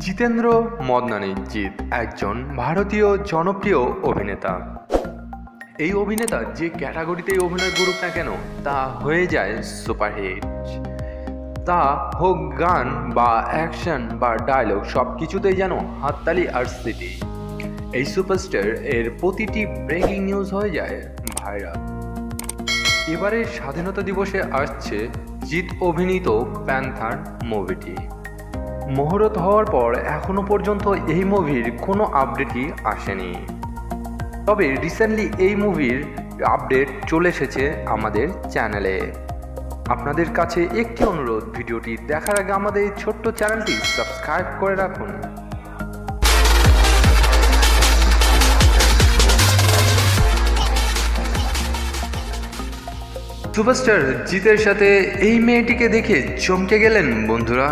জিতেন্দ্র মদনানী জিৎ, একজন ভারতীয় জনপ্রিয় অভিনেতা। এই অভিনেতা যে ক্যাটাগরিতেই অভিনয় করুক না কেন, তা হয়ে যায় সুপারহিট। তা হোক গান বা অ্যাকশন বা ডায়লগ সব কিছুতেই যেন হাততালি আর সিটি। এই সুপারস্টার এর প্রতিটি ব্রেকিং নিউজ হয়ে যায় ভাইরাল। এবারে স্বাধীনতা দিবসে আসছে জিৎ অভিনীত প্যান্থার মুভিটি। মহরত হওয়ার পর এখনও পর্যন্ত এই মুভির কোনো আপডেটই আসেনি। তবে রিসেন্টলি এই মুভির আপডেট চলে এসেছে আমাদের চ্যানেলে আপনাদের কাছে একটি অনুরোধ, ভিডিওটি দেখার আগে আমাদের এই ছোট্ট চ্যানেলটি সাবস্ক্রাইব করে রাখুন। সুপারস্টার জিতের সাথে এই মেয়েটিকে দেখে চমকে গেলেন বন্ধুরা।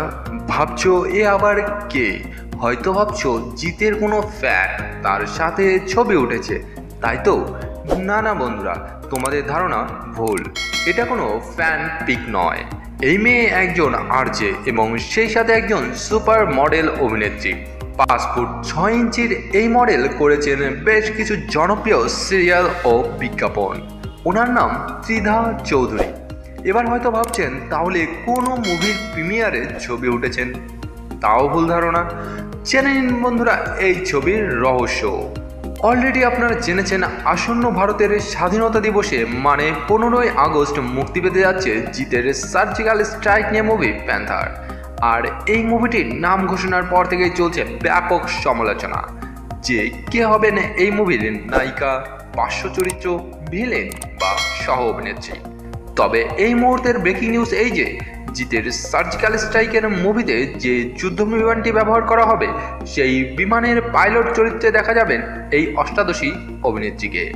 ভাবছ এ আবার কে? হয়তো ভাবছ জিতের কোনো ফ্যান তার সাথে ছবি উঠেছে। তাই তো? না না, বন্ধুরা, তোমাদের ধারণা ভুল। এটা কোনো ফ্যান পিক নয়। এই মেয়ে একজন আরজে এবং সেই সাথে একজন সুপার মডেল অভিনেত্রী। পাঁচ ফুট ছয় ইঞ্চির এই মডেল করেছেন বেশ কিছু জনপ্রিয় সিরিয়াল ও বিজ্ঞাপন। ওনার নাম ত্রিধা চৌধুরী। এবার হয়তো ভাবছেন, তাহলে কোনো মুভির প্রিমিয়ারে ছবি উঠেছেন। তাও ভুল ধারণা। জেনে নিন বন্ধুরা, এই ছবির রহস্য। অলরেডি আপনারা জেনেছেন, আসন্ন ভারতের স্বাধীনতা দিবসে মানে পনেরোই আগস্ট মুক্তি পেতে যাচ্ছে জিতের সার্জিক্যাল স্ট্রাইক নিয়ে মুভি প্যান্থার আর এই মুভিটির নাম ঘোষণার পর থেকেই চলছে ব্যাপক সমালোচনা। যে কে হবেন এই মুভির নায়িকা, পার্শ্ব চরিত্র ভিলেন বা সহ অভিনেত্রী তবে এই মুহূর্তের ব্রেকিং নিউজ এই যে, জিতের সার্জিক্যাল স্ট্রাইকের মুভিতে যে যুদ্ধ বিমানটি ব্যবহার করা হবে, সেই বিমানের পাইলট চরিত্রে দেখা যাবেন এই অষ্টাদশী অভিনেত্রীকে,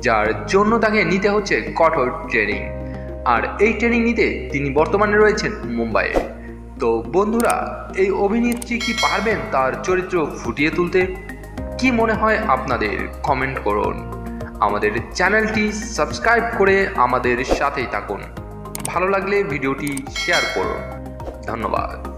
যার জন্য তাকে নিতে হচ্ছে কঠোর ট্রেনিং আর এই ট্রেনিং নিতে তিনি বর্তমানে রয়েছেন মুম্বাইয়ে। তো বন্ধুরা, এই অভিনেত্রী কি পারবেন তার চরিত্র ফুটিয়ে তুলতে? কি মনে হয় আপনাদের? কমেন্ট করুন। আমাদের চ্যানেলটি সাবস্ক্রাইব করে আমাদের সাথেই থাকুন। ভালো লাগলে ভিডিওটি শেয়ার করুন। ধন্যবাদ।